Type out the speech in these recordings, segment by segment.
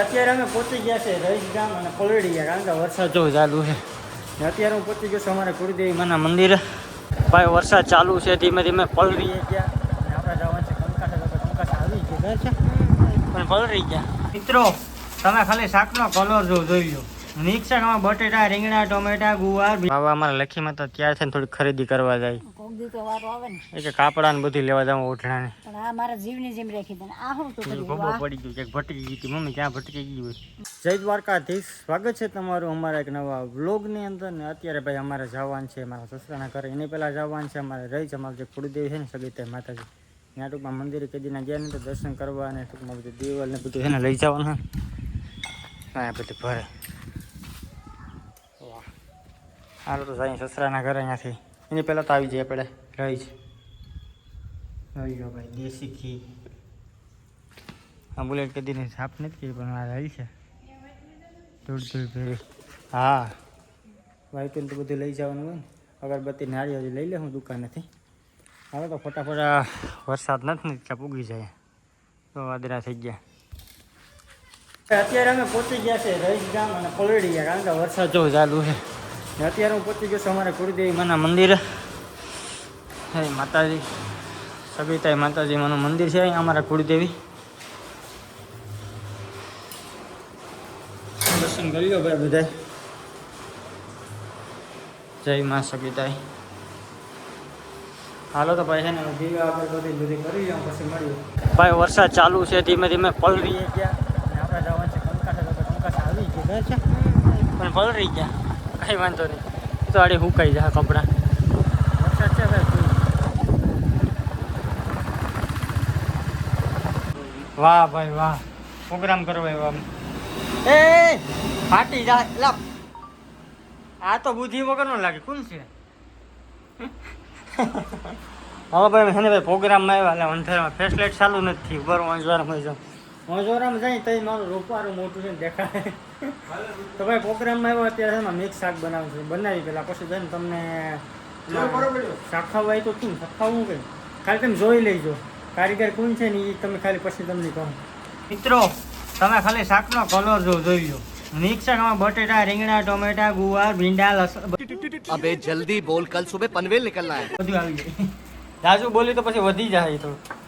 અત્યારે અમે પહોંચી ગયા છે રહીશ ગામ અને પલડીયા કારણ કે વરસાદ જો ચાલુ છે. અત્યારે હું પહોંચી ગયો છું અમારા કુળદેવી માના મંદિરે. ભાઈ, વરસાદ ચાલુ છે, ધીમે ધીમે પલરી ગયા. આપણે જવાનું છે કંકાસા કંકાસા આવી ગયા છે. પણ પલળી ગયા. મિત્રો, તમે ખાલી શાકનો કલર જો જોઈ લો. મિક્સ શાકમાં બટેટા, રીંગણા, ટોમેટા, ગુવાર. બાબા અમારા લખીમાં તો ત્યાર થઈને થોડી ખરીદી કરવા જાય. કોક તો વારો આવે ને. એ કે કાપડા ને બધું લેવા જાવ ઓઢણાને. પણ આ મારા જીવની જેમ રાખી દે ને. આ હું તો ખબર પડી ગયું કે ભટકી ગઈ હતી મમ્મી ક્યાં ભટકી ગઈ હોય. જય દ્વારકાધીશ સ્વાગત છે તમારું અમારા એક નવા વ્લોગની અંદર ને અત્યારે ભાઈ અમારે જવાનું છે મારા સસરાના ઘરે. એની પહેલાં જવાનું છે અમારે રહી છે અમારું જે કુળદેવ છે ને સગીતા માતાજી. ત્યાં ટૂંકમાં મંદિરે કદીના ગયા ને તો દર્શન કરવા અને ટૂંકમાં બધું દિવાલ ને બધું એને લઈ જવાનું અહીંયા બધું ભરે. વાહ. હાલો તો જાય સસરાના ઘરે અહીંયાથી એની પહેલાં તો આવી જઈએ આપણે. રહી છે. રહી ગયો ભાઈ દેશી ઘી. આ બુલેટ કદીની સાફ નથી કરી પણ આ રહી છે. ધૂળ ધૂળ ભેરી હા. વાઈકુન તો બધું લઈ જવાનું હોય ને. અગરબત્તી નાળિયેર લઈ લે હું દુકાનેથી. હવે તો ફટાફટ વરસાદ નથી ને ત્યાં પૂગી જાય. તો વાદળા થઈ ગયા. અત્યારે અમે પહોંચી ગયા છે રહીશ ગામ અને પલડીયા કારણ કે વરસાદ જો ચાલુ છે. અત્યારે હું પહોંચી ગયો છું અમારા કુળદેવી માના મંદિરે. હે માતાજી, સગીતાઈ માતાજી માનું મંદિર છે અહીંયા અમારા કુળદેવી દર્શન કરી લો ભાઈ બધા જય માં સગીતાઈ. હાલો તો ભાઈ છે ને દીવા આપણે બધી બધી કરી લઉં પછી મળીએ. ભાઈ વરસાદ ચાલુ છે, ધીમે ધીમે પલરી ગયા. આપણે જવાનું છે કંકાસા તો આવી ગયા, છે. પણ પલરી ગયા. કઈ વાંધો નહીં. તો આડી હુકાઈ જાય કપડાં. વરસાદ છે ભાઈ વાહ ભાઈ વાહ. પ્રોગ્રામ કરો ભાઈ એ ફાટી જાય એટલે આ તો બુદ્ધિ વગરનો લાગે કોણ છે? હવે ભાઈ ને ભાઈ પ્રોગ્રામમાં આવ્યા એટલે અંધારામાં ફેસલાઇટ ચાલુ નથી. ઉપર વાંજવારામાં જાઉં મજોરામ જાય તો મારું રૂપારું મોટું છે ને દેખાય. તો ભાઈ પ્રોગ્રામમાં આવ્યો અત્યારે છે મિક્સ શાક બનાવું છું. બનાવી પહેલાં પછી જઈને તમને શાખાવાય તો શું શાખાવું કંઈ ખાલી તમે જોઈ લેજો. કારીગર કોણ છે ને એ તમે ખાલી પછી તમને કહો. મિત્રો તમે ખાલી શાકનો કલર જો જોઈ લો. મિક્સરમાં બટેટા રીંગણા ટોમેટા ગુવાર ભીંડા લસણ જલ્દી બોલ કલ સુબહ પનવેલ નીકળના હે. બધું આવી જાય જાજુ બોલી તો પછી વધી જાય થોડું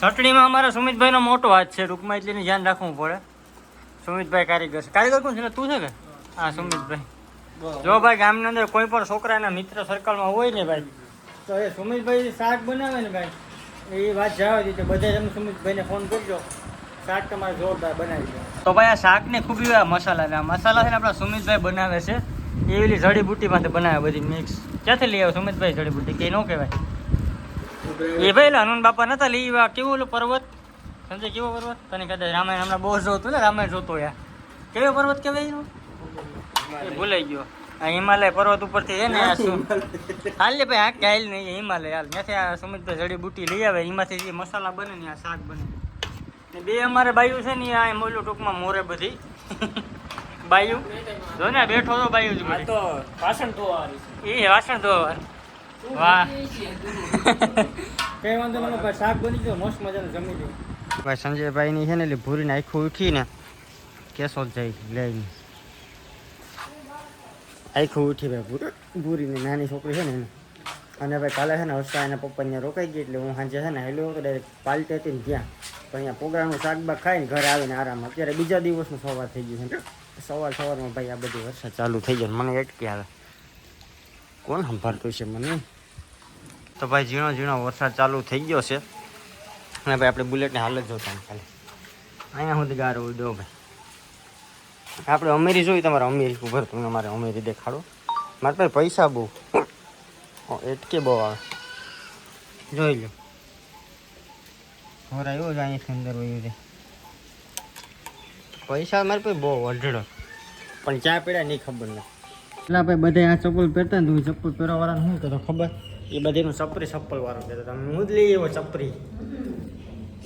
ચટણીમાં અમારા સુમિતભાઈનો મોટો હાથ છે. ટૂંકમાં એટલે ધ્યાન રાખવું પડે. સુમિતભાઈ કારીગર છે. કારીગર કોણ છે? ને તું છે કે? હા સુમિતભાઈ. જો ભાઈ ગામની અંદર કોઈ પણ છોકરાના મિત્ર સર્કલમાં હોય ને ભાઈ તો એ સુમિતભાઈ શાક બનાવે ને ભાઈ. એ વાત જવા દીધી. બધા તમે સુમિતભાઈને ફોન કરજો. શાક તમારે જોરદાર બનાવી દો. તો ભાઈ આ શાકની ખૂબી એવા મસાલા આ મસાલા છે ને આપણા સુમિતભાઈ બનાવે છે. એ જડીબુટ્ટી જડીબુટ્ટીમાંથી બનાવે બધી મિક્સ ક્યાંથી લઈ આવે સુમિતભાઈ જડીબુટ્ટી? કે ન કહેવાય. એ ભાઈ હનુમાન બાપા નતા લઈ આવ્યા કેવું ઓલું પર્વત? સમજે કેવો પર્વત? તને કદાચ રામાયણ હમણાં બહુ જોતું ને રામાયણ જોતો યા કેવો પર્વત કહેવાય એનો? ભૂલાઈ ગયો. આ હિમાલય પર્વત ઉપરથી છે ને હાલ લે ભાઈ આ કે હાલ નહીં હિમાલય હાલ. ત્યાંથી આ સુમિતભાઈ જડીબુટ્ટી લઈ આવે એમાંથી જે મસાલા બને ને આ શાક બને. ને બે અમારે બાયું છે ને આ મોલું ટૂંકમાં મોરે બધી. બાયું? જો ને બેઠો તો બાયું જ તો એ વાસણ ધોવા વાહ. કઈ વાંધો નહીં ભાઈ શાક બની ગયો મસ્ત મજાનું જમી લે ભાઈ સંજયભાઈ ની છે ને એટલે ભૂરીને આખું ઉઠીને કેસો જાય લઈને. આખું ઉઠી ભાઈ ભૂરી ની નાની છોકરી છે ને એને. અને ભાઈ કાલે છે ને હર્ષા એના પપ્પા ને રોકાઈ ગઈ એટલે હું સાંજે છે ને હેલો તો ડાયરેક્ટ પાલટી હતી ને ત્યાં. પણ અહીંયા પ્રોગ્રામનું શાકબાગ ખાઈને ઘરે આવીને આરામ. અત્યારે બીજા દિવસનું સવાર થઈ ગયું છે સવાર સવારમાં ભાઈ આ બધી વરસાદ ચાલુ થઈ જાય મને અટકી આવે. કોણ સંભાળતું છે મને? તો ભાઈ ઝીણો ઝીણો વરસાદ ચાલુ થઈ ગયો છે. અને ભાઈ આપણે બુલેટને હાલ જ જોતા ખાલી. અહીંયા સુધી ગારો દો ભાઈ. આપણે અમેરી જોઈ, તમારે અમેરી ઉભર તું મારે અમેરી દેખાડો. મારે પાસે પૈસા બહુ. એટકે બહુ આવે. જોઈ લો હોર એવો જ અહીંયા અંદર હોય છે. પૈસા મારી પાસે બહુ અઢળો. પણ ક્યાં પડ્યા નહીં ખબર નથી. એટલે ભાઈ બધા આ ચપ્પલ પહેરતા ને તું ચપ્પલ પહેરવા વાળાને શું કહેતો ખબર? એ બધીનું સપરી ચપ્પલ વાળો કહેતો તમે હું જ લઈ એવો ચપરી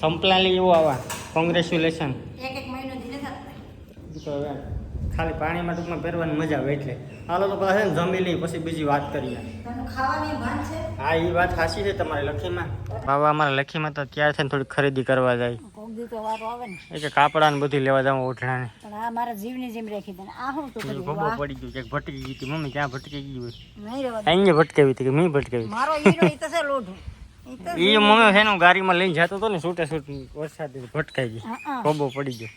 સંપલા લઈ એવો આવા. કોંગ્રેચ્યુલેશન ખાલી પાણીમાં ટૂંકમાં પહેરવાની મજા આવે એટલે. હાલો તો પાસે જમી લઈ પછી બીજી વાત કરીએ. હા એ વાત સાચી છે તમારી લખીમાં. બાબા અમારા લખીમાં તો ત્યાર થઈને થોડી ખરીદી કરવા જાય. દી તો વારો આવે ને. એ કે કાપડા ને બધું લેવા જાવ ઓઠણાને પણ આ મારા જીવની જેમ રાખી દે આ હું તો કરી ખબર પડી ગયું કે ભટકી ગઈ હતી. મમ્મી ક્યાં ભટકી ગઈ હોય? નહીં રેવા. અહીંયા ભટકાવી હતી કે મેં ભટકાવી મારો હીરો ઈ તો છે લોઢું. ઈ મમ્મી છે ને ગાડીમાં લઈને જતો તો ને છૂટે છૂટ વરસાદ ભટકાઈ ગઈ. ખોબો પડી ગયો.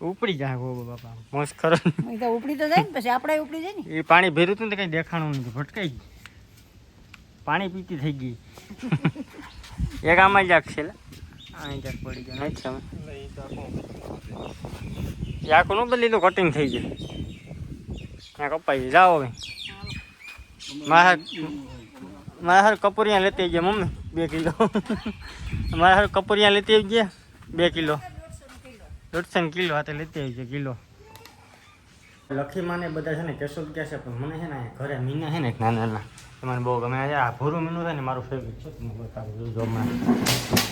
ઉપડી જાય ગોબો બાપા. મોસ કરો તો ઉપડી તો જાય ને પછી આપણે ઉપડી જાય ને. એ પાણી ભર્યું હતું ને કઈ દેખાણું નથી. ભટકાઈ ગઈ પાણી પીતી થઈ ગઈ. એક આમાં જ છે. અહીં જાક પડી ગયો નહીં તમે એ નું બદલી તો કટિંગ થઈ ગયું. ત્યાં કપાઈ જાઓ ભાઈ મારા મારા હાર કપૂરિયા લેતી ગયા મમ્મી. બે કિલો. મારા હાર કપૂરિયા લેતી આવી ગયા બે કિલો. દોઢસો ને કિલો હાથે લેતી આવી ગયા કિલો. લખીમાને બધા છે ને કેશોદ ગયા છે પણ મને છે ને ઘરે મીના છે ને નાના નાના મને બહુ ગમે. આ ભૂરું મીનું છે ને મારું ફેવરેટ છે તમને બતાવું જોજો હમણાં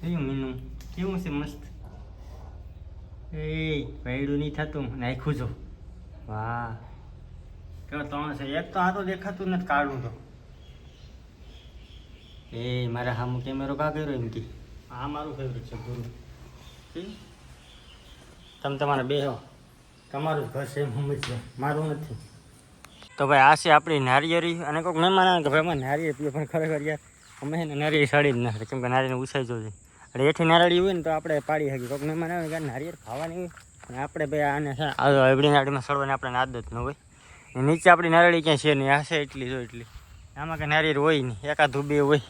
કેવું મીનું? કેવું છે મસ્ત? એ પૈડું નહીં થતું નાખ્યું જો. વાહ. કે ત્રણ છે? એક તો આ તો દેખાતું નથી કાળું તો. એ મારા હામું કેમેરો કા કર્યો એમ કે. આ મારું ફેવરેટ છે ઠીક? તમે તમારા બે હો. તમારું જ ઘર છે એમ છે. મારું નથી. તો ભાઈ આ છે આપણી નારિયેરી અને કોઈક મહેમાન આવે કે ભાઈ અમે નારિયેળ પીએ પણ ખરેખર યાર અમે નારિયેરી સાડી જ ના કેમ કે નારિયેળ ઉછાઈ જોઈએ એટલે એઠી નારળી હોય ને તો આપણે પાડી શકીએ. કોઈક મહેમાન આવે કે નારિયેળ ખાવાની અને આપણે ભાઈ આને છે આ એવડી નારળીમાં સડવાની આપણે આદત ન હોય. નીચે આપણી નારળી ક્યાંય છે નહીં હશે એટલી જો એટલી. આમાં કંઈ નારિયેળ હોય નહીં એકાદ બે હોય.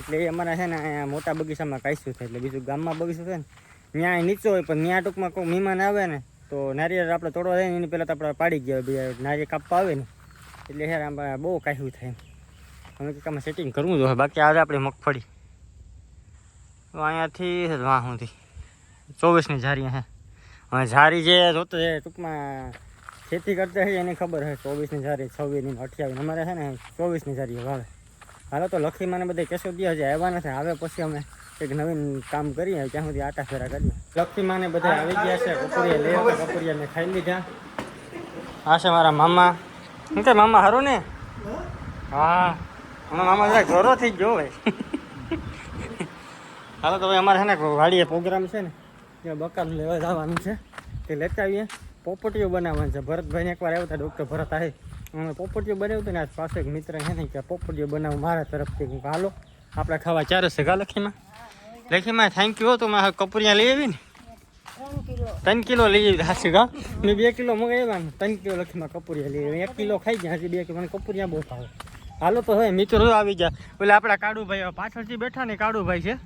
એટલે એ અમારા છે ને અહીંયા મોટા બગીચામાં કાયસું થાય એટલે બીજું ગામમાં બગીચું છે ને, ત્યાં નીચો હોય, પણ ત્યાં ટૂંકમાં કોઈ મહેમાન આવે ને, તો નારિયેળ આપણે તોડવા જાય ને, એની પહેલાં તો આપણે પાડી ગયા બીજા નારિયેળ કાપવા આવે ને, એટલે યાર આમાં બહુ કાઢ્યું થાય અમે કંઈક આમાં સેટિંગ કરવું જોઈએ બાકી આજે આપણી મગફળી. અહીંયાથી વાહ સુધી ચોવીસની ઝારી હે. ઝારી જે જોતો છે ટૂંકમાં ખેતી કરતા હોય એની ખબર હોય. ચોવીસની ઝારી છવ્વીસની અઠ્યાવીસ. અમારે છે ને ચોવીસની ઝારી વાવે હાલો તો લખી મને બધે કેસો દે હજી આવ્યા નથી. આવે પછી અમે એક નવીન કામ કરીએ. ત્યાં સુધી આટા ફેરા કરીએ. લખી માને બધા આવી ગયા છે. કપૂરિયા લઈ આવ્યા, કપૂરિયા મેં ખાઈ લીધા. આ છે મારા મામા. શું કે મામા હારું ને? હા. મામા જરાક જોરો થઈ ગયો ભાઈ હાલો, તો ભાઈ અમારે છે ને વાડીએ પ્રોગ્રામ છે ને, ત્યાં બકાલ લેવા જવાનું છે. તે લેતા આવીએ. પોપટીઓ બનાવવાનું છે. ભરતભાઈને એકવાર આવ્યા હતા ડૉક્ટર ભરત આવે અમે પોપટીઓ બનાવ્યું હતું ને, આજ પાસે એક મિત્ર છે ને, કે પોપટીઓ બનાવું મારા તરફથી. હું હાલો, આપણે ખાવા ચાર હશે કા લખીમાં. લખીમાં થેન્ક યુ તો મેં કપૂરિયા લઈ આવી ને ત્રણ કિલો લઈ આવી હાસી ગા મેં બે કિલો મંગાવ્યા ને ત્રણ કિલો લખીમાં કપૂરિયા લઈ આવી એક કિલો ખાઈ ગયા, હજી બે કિલો. મને કપૂરિયા બહુ ભાવે. હાલો, તો હવે મિત્રો આવી ગયા. એટલે આપણા કાળુભાઈ પાછળથી બેઠા ને, કાળુભાઈ છે.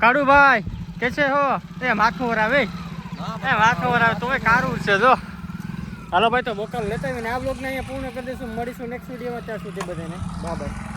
કાળુભાઈ કે છે હો? એ માથું વરાવે. એ માથું વરાવે તોય કારું છે જો. હાલો ભાઈ તો બોકલ લેતા આવીને આ બ્લોગને અહીંયા પૂર્ણ કરી દઈશું. મળીશું નેક્સ્ટ વિડીયોમાં ત્યાં સુધી બધાને. બાય.